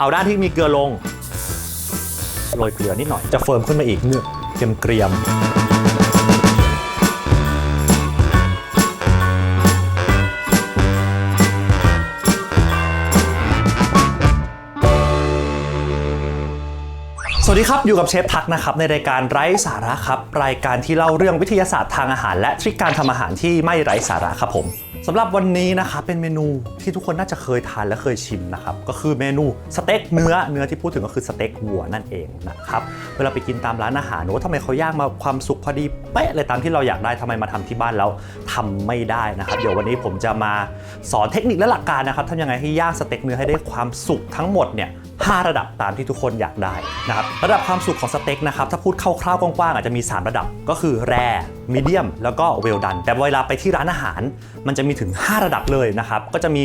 เอาด้านที่มีเกลือลง โรยเกลือนิดหน่อย จะเฟิร์มขึ้นมาอีกเนื้อเกรียมเกรียม วัสดีครับ อยู่กับเชฟทักนะครับ ในรายการไร้สาระครับ รายการที่เล่าเรื่องวิทยาศาสตร์ทางอาหาร และทริคการทำอาหารที่ไม่ไร้สาระครับผมสำหรับวันนี้นะครับเป็นเมนูที่ทุกคนน่าจะเคยทานและเคยชิมนะครับก็คือเมนูสเต็กเนื้อเนื้อที่พูดถึงก็คือสเต็กวัวนั่นเองนะครับเวลาไปกินตามร้านอาหารว่าทำไมเขาย่างมาความสุกพอดีเป๊ะเลยตามที่เราอยากได้ทำไมมาทำที่บ้านแล้วทำไม่ได้นะครับเดี๋ยววันนี้ผมจะมาสอนเทคนิคและหลักการนะครับทำยังไงให้ย่างสเต็กเนื้อให้ได้ความสุกทั้งหมดเนี่ย 5 ระดับตามที่ทุกคนอยากได้นะครับระดับความสุขของสเต็กนะครับถ้าพูดคร่าวๆกว้างๆอาจจะมี 3 ระดับก็คือแรมีเดียมแล้วก็เวลดัน แต่เวลาไปที่ร้านอาหาร มันจะมีถึง 5 ระดับเลยนะครับก็จะมี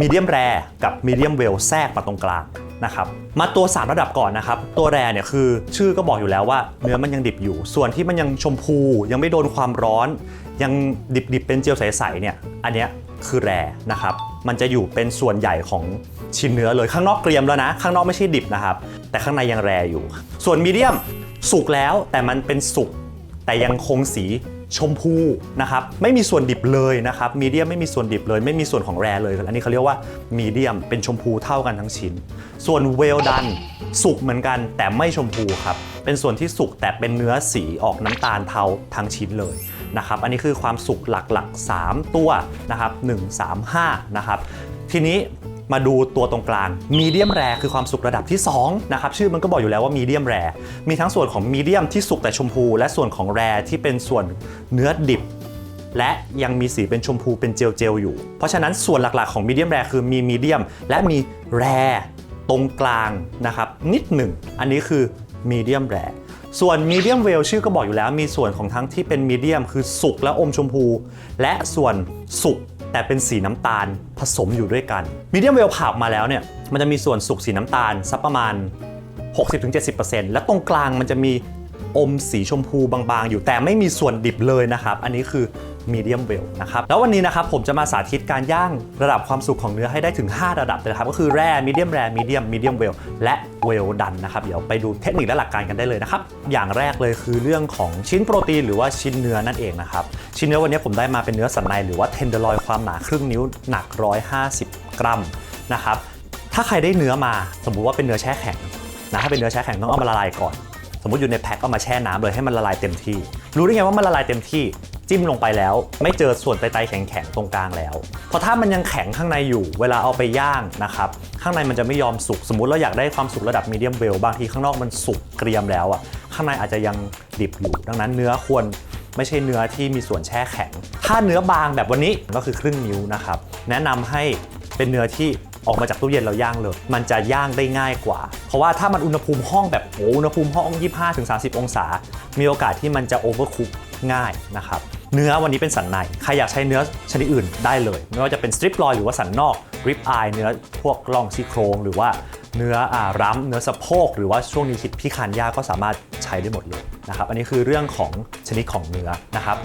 มีเดียมแรกับมีเดียมเวลแทรกมาตรงกลางนะครับมาตัว 3 ระดับก่อนนะครับ ตัวแรเนี่ยคือชื่อก็บอกอยู่แล้วว่าเนื้อมันยังดิบอยู่ ส่วนที่มันยังชมพูยังไม่โดนความร้อน ยังดิบๆเป็นเจลใสๆเนี่ยอันเนี้ยคือแรนะครับ มันจะอยู่เป็นส่วนใหญ่ของชิ้นเนื้อเลยข้างนอกเกรียมแล้วนะ ข้างนอกไม่ใช่ดิบนะครับ แต่ข้างในยังแรอยู่ ส่วนมีเดียมสุกแล้วแต่มันเป็นสุกแต่ยังคงสี ชมพูนะครับไม่มีส่วนดิบเลยนะครับมีเดียมไม่มีส่วนดิบเลย ไม่มีส่วนของแรเลย อันนี้เขาเรียกว่ามีเดียมเป็นชมพูเท่ากันทั้งชิ้น ส่วนเวลดันสุกเหมือนกันแต่ไม่ชมพูครับเป็นส่วนที่สุกแต่เป็นเนื้อสีออกน้ำตาลเทาทั้งชิ้นเลยนะครับอันนี้คือความสุกหลักๆ 3 ตัวนะครับ1 3 5นะครับทีนี้ มาดูตัวตรงกลางมีเดียมแรคือความสุกระดับที่2นะครับชื่อมันก็บอกอยู่แล้วว่ามีเดียมแรมีทั้งส่วนของมีเดียมที่สุกแต่ชมพู และส่วนของแรที่เป็นส่วนเนื้อดิบ และยังมีสีเป็นชมพูเป็นเจลเจลๆอยู่ เพราะฉะนั้นส่วนหลักๆของมีเดียมแรคือมีมีเดียมและมีแรตรงกลางนะครับนิดหนึ่ง อันนี้คือมีเดียมแรส่วนมีเดียมเวลชื่อก็บอกอยู่แล้ว มีส่วนของทั้งที่เป็นมีเดียมคือสุกและอมชมพู และส่วนสุก แต่เป็นสีน้ำตาลผสมอยู่ด้วยกันมีเดียมเวลผ่าออกมาแล้วเนี่ยมันจะมีส่วนสุกสีน้ำตาลสักประมาณ 60-70%และตรงกลางมันจะมีอมสีชมพูบางๆ อยู่แต่ไม่มีส่วนดิบเลยนะครับ อันนี้คือมีเดียมเวลนะครับ แล้ววันนี้นะครับผมจะมาสาธิตการย่างระดับความสุกของเนื้อให้ได้ถึง 5 ระดับเลยนะครับ ก็คือแร่มีเดียมแร่มีเดียมมีเดียมเวลและเวลดันนะครับ เดี๋ยวไปดูเทคนิคและหลักการกันได้เลยนะครับ อย่างแรกเลยคือเรื่องของชิ้นโปรตีนหรือว่าชิ้นเนื้อนั่นเองนะครับ ชิ้นเนื้อวันนี้ผมได้มาเป็นเนื้อสันในหรือว่าเทนเดอร์ลอยความหนาครึ่งนิ้วหนัก 150 กรัมนะครับถ้าใครได้เนื้อมาสมมุติว่าเป็นเนื้อแช่แข็งนะถ้าเป็นเนื้อแช่แข็งต้องเอามาละลายก่อน สมมติอยู่ในแพ็คเอามาแช่น้ำเลยให้มันละลายเต็มที่ รู้ได้ไงว่ามันละลายเต็มที่จิ้มลงไปแล้ว ไม่เจอส่วนไตๆแข็งๆตรงกลางแล้ว เพราะถ้ามันยังแข็งข้างในอยู่ เวลาเอาไปย่างนะครับ ข้างในมันจะไม่ยอมสุก สมมติเราอยากได้ความสุกระดับมีเดียมเวลบางทีข้างนอกมันสุกเกรียมแล้วอะข้างในอาจจะยังดิบอยู่ ดังนั้นเนื้อควร ไม่ใช่เนื้อที่มีส่วนแช่แข็ง ถ้าเนื้อบางแบบวันนี้ก็คือครึ่งนิ้วนะครับ แนะนำให้เป็นเนื้อที่ออกมาจากตู้เย็นเราย่างเลย มันจะย่างได้ง่ายกว่า เพราะว่าถ้ามันอุณหภูมิห้องแบบโอ้อุณหภูมิห้อง 25-30 องศา มีโอกาสที่มันจะโอเวอร์คุกง่ายนะครับ เนื้อวันนี้เป็นสันใน ใครอยากใช้เนื้อชนิดอื่นได้เลย ไม่ว่าจะเป็นสตริปลอยหรือว่าสันนอกริบอายเนื้อพวกล่องซี่โครงหรือว่า เนื้ออร้ำเนื้อสะโพก หรือว่าช่วงนี้คิดพิคานย่าก็สามารถใช้ได้หมดเลยนะครับ อันนี้คือเรื่องของชนิดของเนื้อนะครับ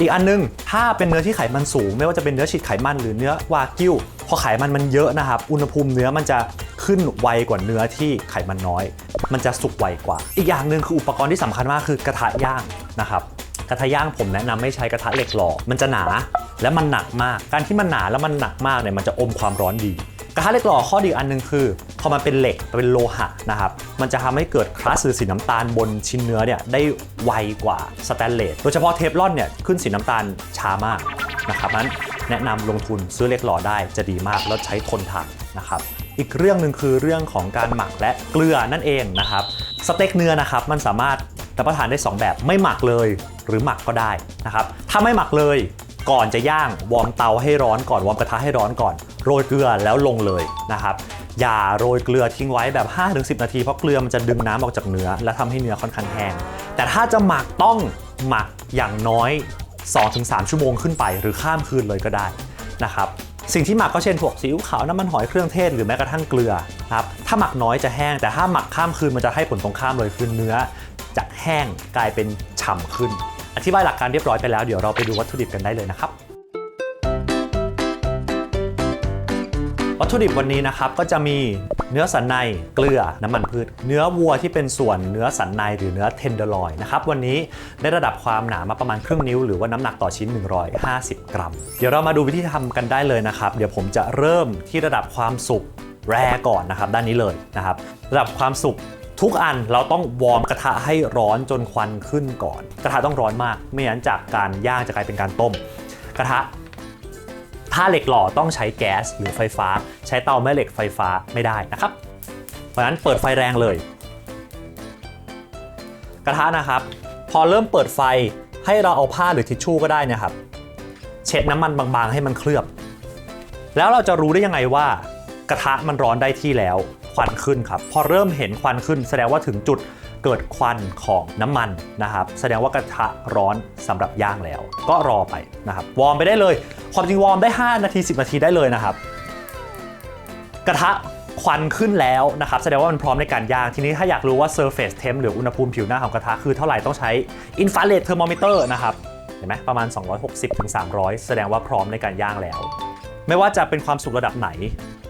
อีกอันนึงถ้าเป็นเนื้อที่ไขมันสูง ไม่ว่าจะเป็นเนื้อฉีดไขมันหรือเนื้อวากิวพอไขมันมันเยอะนะครับ อุณหภูมิเนื้อมันจะขึ้นไวกว่าเนื้อที่ไขมันน้อย มันจะสุกไวกว่า อีกอย่างหนึ่งคืออุปกรณ์ที่สำคัญมากคือกระทะย่างนะครับกระทะย่างผมแนะนำไม่ใช้กระทะเหล็กหล่อมันจะหนาและมันหนักมาก การที่มันหนาแล้วมันหนักมากเนี่ยมันจะอมความร้อนดี กระทะเหล็กหล่อข้อดีอันหนึงคือ พอมันเป็นเหล็กเป็นโลหะนะครับมันจะทำให้เกิดคราสหรือสีน้ำตาลบนชิ้นเนื้อเนี่ยได้ไวกว่าสแตนเลสโดยเฉพาะเทฟลอนเนี่ยขึ้นสีน้ำตาลช้ามากนะครับนั้นแนะนำลงทุนซื้อเหล็กหล่อได้จะดีมากแล้วใช้ทนทานนะครับอีกเรื่องหนึ่งคือเรื่องของการหมักและเกลือนั่นเองนะครับสเต็กเนื้อนะครับมันสามารถรับประทานได้สองแบบไม่หมักเลยหรือหมักก็ได้นะครับถ้าไม่หมักเลยก่อนจะย่างวอร์มเตาให้ร้อนก่อนวอร์มกระทะให้ร้อนก่อน โรยเกลือแล้วลงเลยนะครับ อย่าโรยเกลือทิ้งไว้แบบ 5-10 นาทีเพราะเกลือมันจะดึงน้ำออกจากเนื้อ และทำให้เนื้อค่อนข้างแห้ง แต่ถ้าจะหมักต้องหมักอย่างน้อย 2-3 ชั่วโมงขึ้นไป หรือข้ามคืนเลยก็ได้นะครับสิ่งที่หมักก็เช่นพวกซีอิ๊วขาวน้ำมันหอยเครื่องเทศหรือแม้กระทั่งเกลือครับถ้าหมักน้อยจะแห้ง แต่ถ้าหมักข้ามคืนมันจะให้ผลตรงข้ามเลยคือเนื้อจากแห้งกลายเป็นฉ่ำขึ้น อธิบายหลักการเรียบร้อยไปแล้วเดี๋ยวเราไปดูวัตถุดิบกันได้เลยนะครับ วัตถุดิบวันนี้นะครับก็จะมีเนื้อสันในเกลือน้ำมันพืช เนื้อวัวที่เป็นส่วนเนื้อสันในหรือเนื้อเทนเดอร์ลอยนะครับวันนี้ได้ระดับความหนามาประมาณครึ่งนิ้ว หรือว่าน้ำหนักต่อชิ้น 150 กรัม เดี๋ยวเรามาดูวิธีทำกันได้เลยนะครับเดี๋ยวผมจะเริ่มที่ระดับความสุกแรก่อนนะครับด้านนี้เลยนะครับระดับความสุกทุกอันเราต้องวอร์มกระทะให้ร้อนจนควันขึ้นก่อน กระทะต้องร้อนมาก ไม่งั้นจากการย่างจะกลายเป็นการต้ม กระทะ ถ้าเหล็กหล่อต้องใช้แก๊สหรือไฟฟ้า ใช้เตาแม่เหล็กไฟฟ้าไม่ได้นะครับ เพราะนั้นเปิดไฟแรงเลย กระทะนะครับ พอเริ่มเปิดไฟให้เราเอาผ้าหรือทิชชู่ก็ได้นะครับ เช็ดน้ำมันบางๆ ให้มันเคลือบ แล้วเราจะรู้ได้ยังไงว่ากระทะมันร้อนได้ที่แล้วควันขึ้นครับ พอเริ่มเห็นควันขึ้นแสดงว่าถึงจุด เกิดควันของน้ำมันนะครับ แสดงว่ากระทะร้อนสำหรับย่างแล้ว ก็รอไปนะครับ วอร์มไปได้เลย ความจริงวอร์มได้ 5 นาที 10 นาทีได้เลยนะครับ กระทะควันขึ้นแล้วนะครับ แสดงว่ามันพร้อมในการย่าง ทีนี้ถ้าอยากรู้ว่า surface temp หรืออุณหภูมิผิวหน้าของกระทะคือเท่าไหร่ต้องใช้ infrared thermometer นะครับ เห็นไหมประมาณ 260ถึง300 แสดงว่าพร้อมในการย่างแล้ว ไม่ว่าจะเป็นความสุกระดับไหน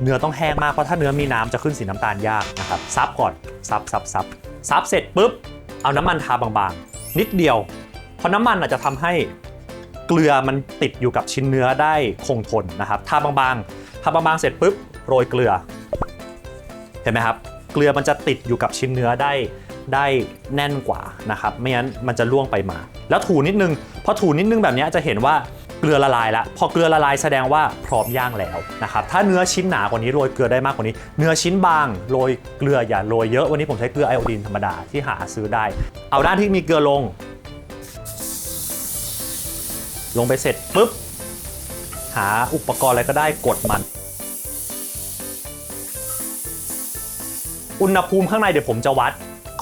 เนื้อต้องแห้งมาก เพราะถ้าเนื้อมีน้ำจะขึ้นสีน้ำตาลยากนะครับ ซับก่อน ซับซับซับ ซับเสร็จปุ๊บ เอาน้ำมันทาบางๆ นิดเดียว เพราะน้ำมันอาจจะทำให้เกลือมันติดอยู่กับชิ้นเนื้อได้คงทนนะครับทาบางๆทาบางๆเสร็จปุ๊บโรยเกลือ เห็นไหมครับ เกลือมันจะติดอยู่กับชิ้นเนื้อได้ได้แน่นกว่านะครับ ไม่งั้นมันจะล่วงไปมา แล้วถูนิดนึง พอถูนิดนึงแบบนี้จะเห็นว่า เกลือละลายแล้วพอเกลือละลายแสดงว่าพร้อมย่างแล้วนะครับถ้าเนื้อชิ้นหนากว่านี้โรยเกลือได้มากกว่านี้ เนื้อชิ้นบางโรยเกลืออย่าโรยเยอะวันนี้ผมใช้เกลือไอโอดีนธรรมดาที่หาซื้อได้ เอาด้านที่มีเกลือลง ลงไปเสร็จปุ๊บหาอุปกรณ์อะไรก็ได้กดมัน อุณหภูมิข้างในเดี๋ยวผมจะวัด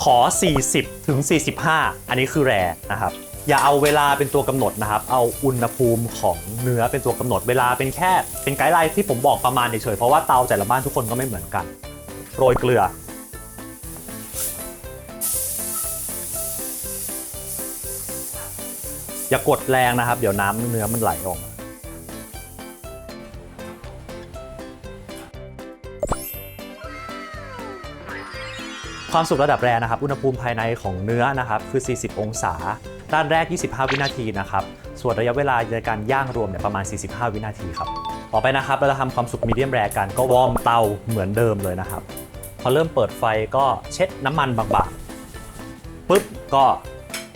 ขอ 40ถึง45 อันนี้คือแรนะครับ อย่าเอาเวลาเป็นตัวกำหนดนะครับ เอาอุณหภูมิของเนื้อเป็นตัวกำหนดเวลาเป็นแค่ เป็นไกด์ไลน์ที่ผมบอกประมาณเฉยๆเพราะว่าเตาแต่ละบ้านทุกคนก็ไม่เหมือนกัน โรยเกลือ อย่ากดแรงนะครับ เดี๋ยวน้ำเนื้อมันไหลออกความสุกระดับแรกนะครับ อุณหภูมิภายในของเนื้อนะครับ คือ 40 องศา ด้านแรก 25 วินาทีนะครับ ส่วนระยะเวลาในการย่างรวมเนี่ยประมาณ 45 วินาทีครับ ต่อไปนะครับ เราจะทำความสุกมีเดียมแรกันก็วอร์มเตาเหมือนเดิมเลยนะครับ พอเริ่มเปิดไฟก็เช็ดน้ำมันบางๆปุ๊บก็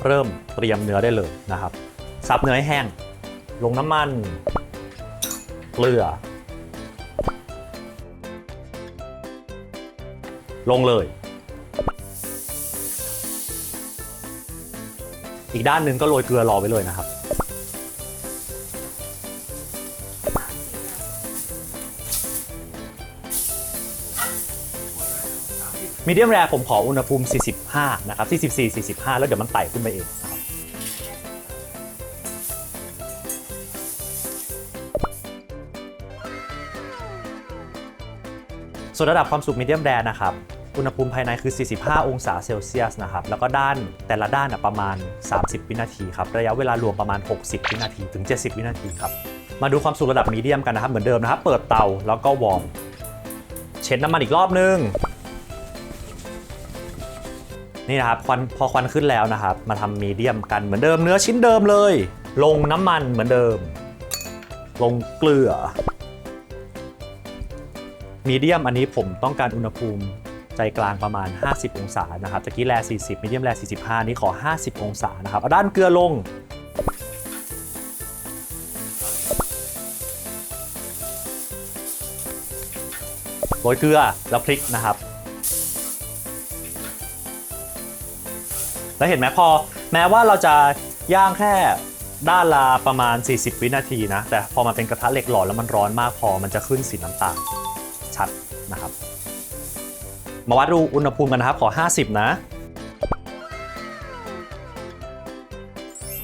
เริ่มเตรียมเนื้อได้เลยนะครับซับเนื้อให้แห้ง ลงน้ำมัน เกลือ ลงเลย อีกด้านหนึ่งก็โรยเกลือรอไว้เลยนะครับ มีเดียมแรผมขออุณหภูมิ 45 นะครับ 44 45 แล้วเดี๋ยวมันไต่ขึ้นไปเองครับส่วนระดับความสุกมีเดียมแรนะครับ อุณหภูมิภายในคือ 45 องศาเซลเซียสนะครับ แล้วก็ด้านแต่ละด้านนะประมาณ 30 วินาทีครับ ระยะเวลารวมประมาณ 60 วินาทีถึง 70 วินาทีครับ มาดูความสุกระดับมีเดียมกันนะครับ เหมือนเดิมนะครับ เปิดเตาแล้วก็วอร์ม เช็ดน้ำมันอีกรอบนึง นี่นะครับควันพอควันขึ้นแล้วนะครับ มาทำมีเดียมกันเหมือนเดิมเนื้อชิ้นเดิมเลย ลงน้ำมันเหมือนเดิม ลงเกลือมีเดียมอันนี้ผมต้องการอุณหภูมิ ใจกลางประมาณ 50 องศานะครับตะกี้แล40มีเดียมแล45 นี่ขอ 50 องศานะครับ เอาด้านเกลือลง โรยเกลือแล้วพลิกนะครับ แล้วเห็นไหมพอ แม้ว่าเราจะย่างแค่ด้านละประมาณ 40 วินาทีนะ แต่พอมันเป็นกระทะเหล็กหล่อแล้วมันร้อนมากพอมันจะขึ้นสีน้ำตาลชัดนะครับ มาวัดดูอุณหภูมิกันนะครับ ขอ 50 นะ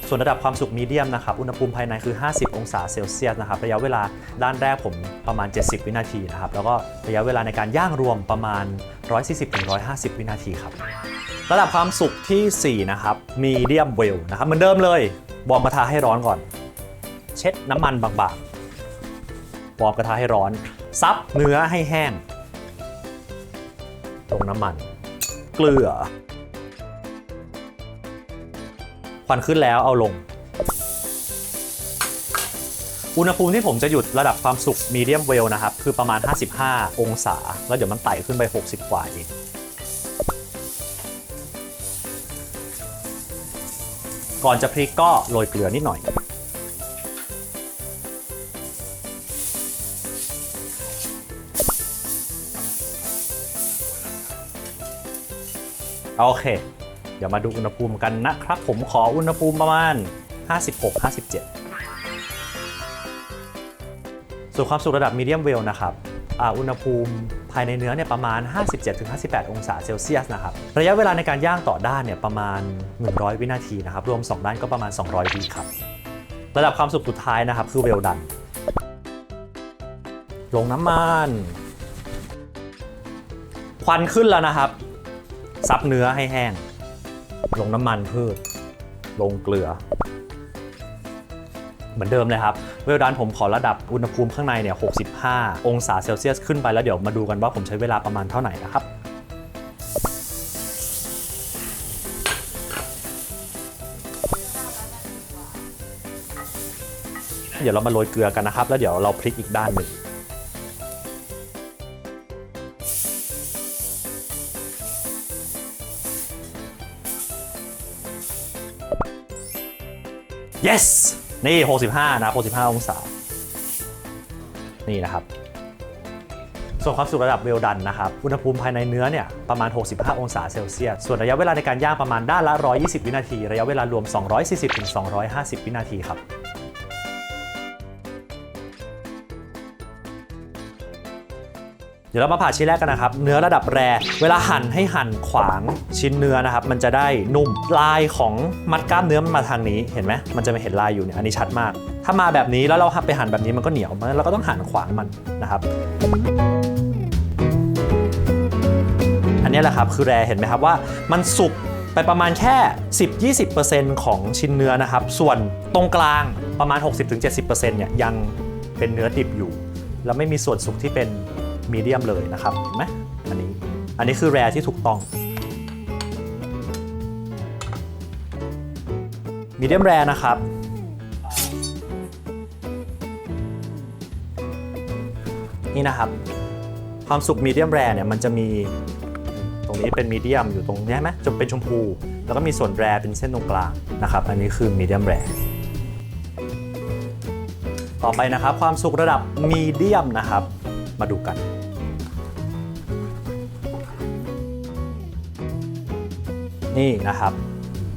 ส่วนระดับความสุกมีเดียมนะครับ อุณหภูมิภายในคือ 50 องศาเซลเซียสนะครับ ระยะเวลาด้านแรกผมประมาณ 70 วินาทีนะครับ แล้วก็ระยะเวลาในการย่างรวมประมาณ 140-150 วินาทีครับ ระดับความสุกทีสี่4 นะครับ มีเดียมเวลนะครับ เหมือนเดิมเลยวอร์มกระทะให้ร้อนก่อน เช็ดน้ำมันบางๆวอร์มกระทะให้ร้อน ซับเนื้อให้แห้ง ลงน้ำมัน เกลือ ควันขึ้นแล้วเอาลง อุณหภูมิที่ผมจะหยุดระดับความสุกมีเดียมเวลนะครับ คือประมาณ 55 องศา แล้วเดี๋ยวมันไต่ขึ้นไป 60 กว่าเองก่อนจะพลิกก็โรยเกลือนิดหน่อย โอเค เดี๋ยวมาดูอุณหภูมิกันนะครับ ผมขออุณหภูมิประมาณ 56-57 ส่วนความสุขระดับมีเดียมเวลนะครับอ่าอุณหภูมิภายในเนื้อเนี่ยประมาณ 57-58 องศาเซลเซียสนะครับ ระยะเวลาในการย่างต่อด้านเนี่ยประมาณ 100 วินาทีนะครับ รวม 2 ด้านก็ประมาณ 200วิครับ ระดับความสุขสุดท้ายนะครับ คือเวลดัน ลงน้ำมัน ควันขึ้นแล้วนะครับ ซับเนื้อให้แห้ง ลงน้ำมันพืช ลงเกลือ เหมือนเดิมเลยครับ เวลดันผมขอระดับอุณหภูมิข้างในเนี่ย 65 องศาเซลเซียสขึ้นไปแล้วเดี๋ยวมาดูกันว่าผมใช้เวลาประมาณเท่าไหร่นะครับเดี๋ยวเรามาโรยเกลือกันนะครับ แล้วเดี๋ยวเราพลิกอีกด้านหนึ่ง yes นี่ 65 นะ65 องศา นี่นะครับ ส่วนความสุขระดับเวลดันนะครับ อุณหภูมิภายในเนื้อเนี่ยประมาณ 65 องศาเซลเซียส ส่วนระยะเวลาในการย่างประมาณด้านละ 120 วินาที ระยะเวลารวม 240-250 วินาทีครับ เดี๋ยวเรามาผ่าชิ้นแรกกันนะครับ เนื้อระดับแรเวลาหั่นให้หั่นขวางชิ้นเนื้อนะครับ มันจะได้นุ่มลายของมัดกล้ามเนื้อมันมาทางนี้เห็นไหมมันจะไม่เห็นลายอยู่เนี่ยอันนี้ชัดมาก ถ้ามาแบบนี้แล้วเราไปหั่นแบบนี้มันก็เหนียวมันเราก็ต้องหั่นขวางมันนะครับอันนี้แหละครับคือแรเห็นไหมครับว่ามันสุกไปประมาณแค่ 10-20%ของชิ้นเนื้อนะครับ ส่วนตรงกลางประมาณ 60-70%เนี่ยยังเป็นเนื้อดิบอยู่ แล้วไม่มีส่วนสุกที่เป็น มีเดียมเลยนะครับ เห็นไหมอันนี้ อันนี้คือแรที่ถูกต้องมีเดียมแรนะครับ นี่นะครับ ความสุกมีเดียมแรเนี่ยมันจะมีตรงนี้เป็นมีเดียมอยู่ตรงนี้ไหมจะเป็นชมพู แล้วก็มีส่วนแรเป็นเส้นตรงกลางนะครับ อันนี้คือมีเดียมแรต่อไปนะครับ ความสุกระดับมีเดียมนะครับ มาดูกัน นี่นะครับ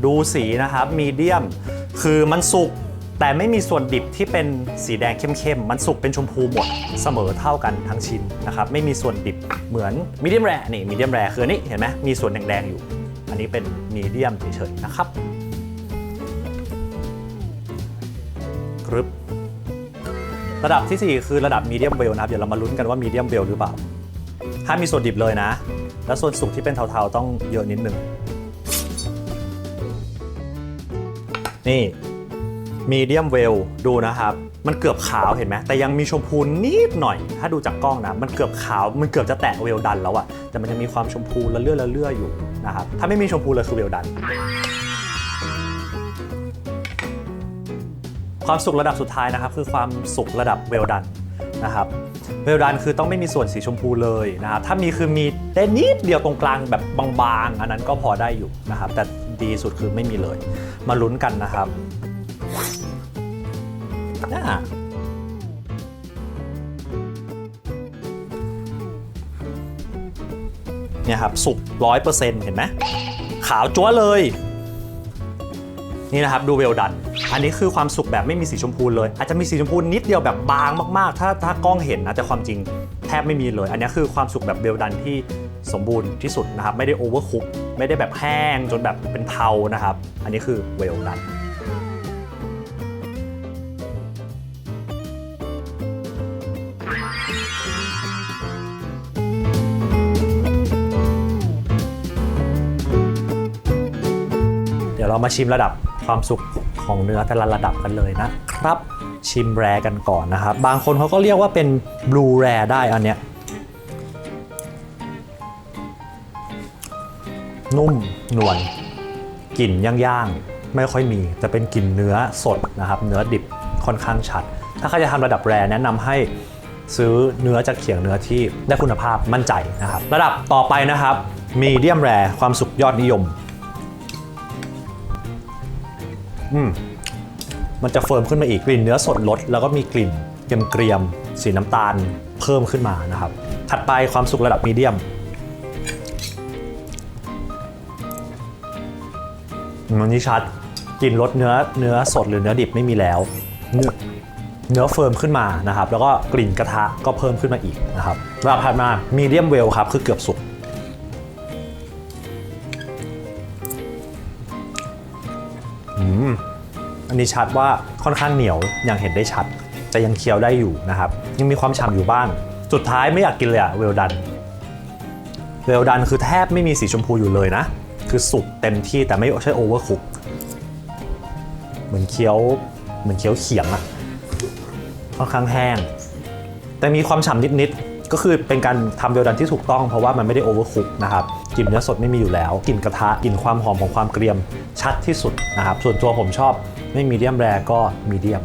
ดูสีนะครับมีเดียมคือมันสุกแต่ไม่มีส่วนดิบที่เป็นสีแดงเข้มๆ มันสุกเป็นชมพูหมดเสมอเท่ากันทั้งชิ้นนะครับ ไม่มีส่วนดิบเหมือนมีเดียมแรนี่มีเดียมแรคืออันนี้เห็นไหมมีส่วนแดงๆอยู่ อันนี้เป็นมีเดียมเฉยๆนะครับกรึบระดับทีสี่4 คือระดับมีเดียมเวลนะครับ เดี๋ยวเรามาลุ้นกันว่ามีเดียมเวลหรือเปล่า ถ้ามีส่วนดิบเลยนะ แล้วส่วนสุกที่เป็นเทาๆต้องเยอะนิดนึง นี่มีเดียมเวลดูนะครับ มันเกือบขาวเห็นไหมแต่ยังมีชมพูนิดหน่อย ถ้าดูจากกล้องนะ มันเกือบขาวมันเกือบจะแตะเวลดันแล้วอะแต่มันยังมีความชมพูละเลื่อละเลื่ออยู่นะครับถ้าไม่มีชมพูเลยคือเวลดัน ความสุกระดับสุดท้ายนะครับ คือความสุกระดับเวลดันนะครับเวลดันคือต้องไม่มีส่วนสีชมพูเลยนะครับถ้ามีคือมีได้นิดเดียวตรงกลางแบบบางๆ อันนั้นก็พอได้อยู่นะครับแต่ ดีสุดคือไม่มีเลย มาลุ้นกันนะครับน่าเนี่ยครับ สุกร้อยเปอร์เซ็นต์เห็นไหมขาวจัวเลย นี่นะครับดูเวลดัน อันนี้คือความสุกแบบไม่มีสีชมพูเลย อาจจะมีสีชมพูนิดเดียวแบบบางมากๆ ถ้าถ้ากล้องเห็นนะ แต่ความจริงแทบไม่มีเลย อันนี้คือความสุกแบบเวลดันที่สมบูรณ์ที่สุดนะครับ ไม่ได้โอเวอร์คุก ไม่ได้แบบแห้งจนแบบเป็นเทานะครับ อันนี้คือเวลดันเดี๋ยวเรามาชิมระดับความสุกของเนื้อแต่ละระดับกันเลยนะครับ ชิมแรกันก่อนนะครับ บางคนเขาก็เรียกว่าเป็นบลูแรได้อันเนี้ย นุ่มนวลกลิ่นย่างๆ ไม่ค่อยมีจะเป็นกลิ่นเนื้อสดนะครับ เนื้อดิบค่อนข้างชัด ถ้าใครจะทำระดับแรแนะนำให้ซื้อเนื้อจากเขียงเนื้อที่ได้คุณภาพมั่นใจนะครับ ระดับต่อไปนะครับมีเดียมแรความสุขยอดนิยม อืมมันจะเฟิร์มขึ้นมาอีกกลิ่นเนื้อสดลด แล้วก็มีกลิ่นเกรียมๆสีน้ำตาลเพิ่มขึ้นมานะครับ ถัดไปความสุกระดับมีเดียม มอันนี้ชัดกลิ่นลดเนื้อเนื้อสดหรือเนื้อดิบไม่มีแล้ว เนื้อเนื้อเฟิร์มขึ้นมานะครับ แล้วก็กลิ่นกระทะก็เพิ่มขึ้นมาอีกนะครับระดับถัดมามีเดียมเวลครับ คือเกือบสุกอันนี้ชัดว่าค่อนข้างเหนียวยังเห็นได้ชัด แต่ยังเคี้ยวได้อยู่นะครับ ยังมีความฉ่ำอยู่บ้าง สุดท้ายไม่อยากกินเลยอะเวลดัน เวลดันคือแทบไม่มีสีชมพูอยู่เลยนะ คือสุกเต็มที่แต่ไม่ใช่โอเวอร์คุกเหมือนเคี้ยวเหมือนเคี้ยวเขียงอะค่อนข้างแห้ง แต่มีความฉ่ำนิดๆ ก็คือเป็นการทำเวลดันที่ถูกต้องเพราะว่ามันไม่ได้โอเวอร์คุกนะครับกลิ่นเนื้อสดไม่มีอยู่แล้วกลิ่นกระทะกลิ่นความหอมของความเกรียมชัดที่สุดนะครับส่วนตัวผมชอบไม่มีเดียมแรก็มีเดียม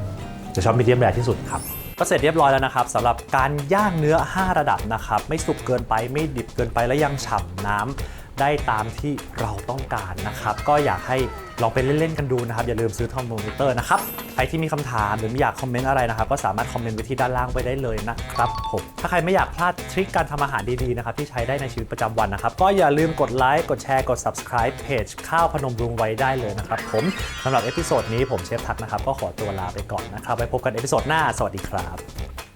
จะชอบมีเดียมแรที่สุดครับก็เสร็จเรียบร้อยแล้วนะครับสำหรับการย่างเนื้อ 5 ระดับนะครับ ไม่สุกเกินไปไม่ดิบเกินไปและยังฉ่ำน้ำ ได้ตามที่เราต้องการนะครับ ก็อยากให้ลองไปเล่น ๆ กันดูนะครับ อย่าลืมซื้อทอร์โมมิเตอร์นะครับใครที่มีคำถามหรืออยากคอมเมนต์อะไรนะครับ ก็สามารถคอมเมนต์ไว้ที่ด้านล่างไว้ได้เลยนะครับผมถ้าใครไม่อยากพลาดทริคการทำอาหารดีๆนะครับที่ใช้ได้ในชีวิตประจำวันนะครับ ก็อย่าลืมกดไลค์กดแชร์กด subscribe เพจข้าวพนมรุงไว้ได้เลยนะครับผมสำหรับเอพิโซดนี้ผมเชฟทักนะครับก็ขอตัวลาไปก่อนนะครับไว้พบกันเอพิโซดหน้าสวัสดีครับ